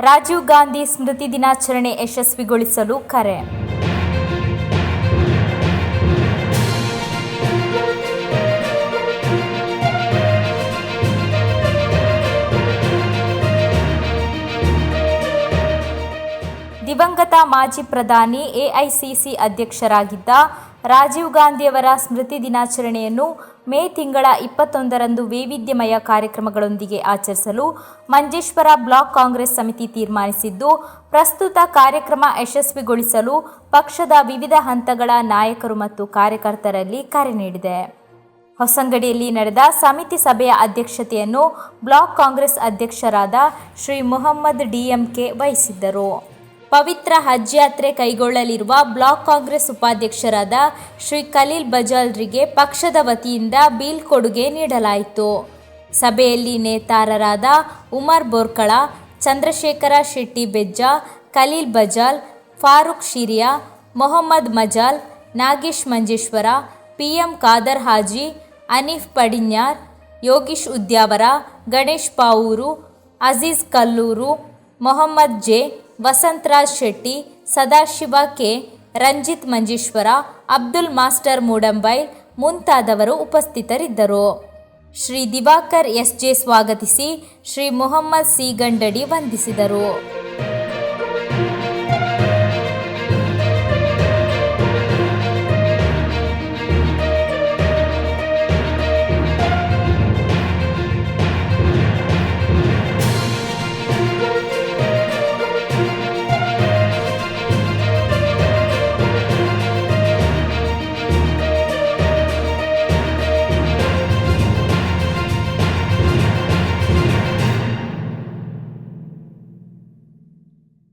ರಾಜೀವ್ ಗಾಂಧಿ ಸ್ಮೃತಿ ದಿನಾಚರಣೆ ಯಶಸ್ವಿಗೊಳಿಸಲು ಕರೆ. ದಿವಂಗತ ಮಾಜಿ ಪ್ರಧಾನಿ ಎಐಸಿಸಿ ಅಧ್ಯಕ್ಷರಾಗಿದ್ದ ರಾಜೀವ್ ಗಾಂಧಿಯವರ ಸ್ಮೃತಿ ದಿನಾಚರಣೆಯನ್ನು ಮೇ ತಿಂಗಳ ಇಪ್ಪತ್ತೊಂದರಂದು ವೈವಿಧ್ಯಮಯ ಕಾರ್ಯಕ್ರಮಗಳೊಂದಿಗೆ ಆಚರಿಸಲು ಮಂಜೇಶ್ವರ ಬ್ಲಾಕ್ ಕಾಂಗ್ರೆಸ್ ಸಮಿತಿ ತೀರ್ಮಾನಿಸಿದ್ದು, ಪ್ರಸ್ತುತ ಕಾರ್ಯಕ್ರಮ ಯಶಸ್ವಿಗೊಳಿಸಲು ಪಕ್ಷದ ವಿವಿಧ ಹಂತಗಳ ನಾಯಕರು ಮತ್ತು ಕಾರ್ಯಕರ್ತರಲ್ಲಿ ಕರೆ ನೀಡಿದೆ. ಹೊಸಂಗಡಿಯಲ್ಲಿ ನಡೆದ ಸಮಿತಿ ಸಭೆಯ ಅಧ್ಯಕ್ಷತೆಯನ್ನು ಬ್ಲಾಕ್ ಕಾಂಗ್ರೆಸ್ ಅಧ್ಯಕ್ಷರಾದ ಶ್ರೀ ಮೊಹಮ್ಮದ್ ಡಿಎಂಕೆ ವಹಿಸಿದ್ದರು. ಪವಿತ್ರ ಹಜ್ ಯಾತ್ರೆ ಕೈಗೊಳ್ಳಲಿರುವ ಬ್ಲಾಕ್ ಕಾಂಗ್ರೆಸ್ ಉಪಾಧ್ಯಕ್ಷರಾದ ಶ್ರೀ ಖಲೀಲ್ ಬಜಾಲ್ರಿಗೆ ಪಕ್ಷದ ವತಿಯಿಂದ ಬೀಳ್ಕೊಡುಗೆ ನೀಡಲಾಯಿತು. ಸಭೆಯಲ್ಲಿ ನೇತಾರರಾದ Umar Borkala, Chandrashekhara Shetty Bejja, Khaleel Bajal, Farooq Shiriya, Mohammed Majal, Nagesh Manjeshwar, PM Khader Haji, Aneef Padinyar, Yogish Udyavara, Ganesh Pavoor, Aziz Kallur, Mohammed J. Vasantharaj Shetty, Sadashiva K, Ranjith Manjeshwar, Abdul master Moodambail ಮುಂತಾದವರು ಉಪಸ್ಥಿತರಿದ್ದರು. Shri Diwakar S J ಸ್ವಾಗತಿಸಿ Shri Mohammed C ಗಂಡಡಿ ವಂದಿಸಿದರು.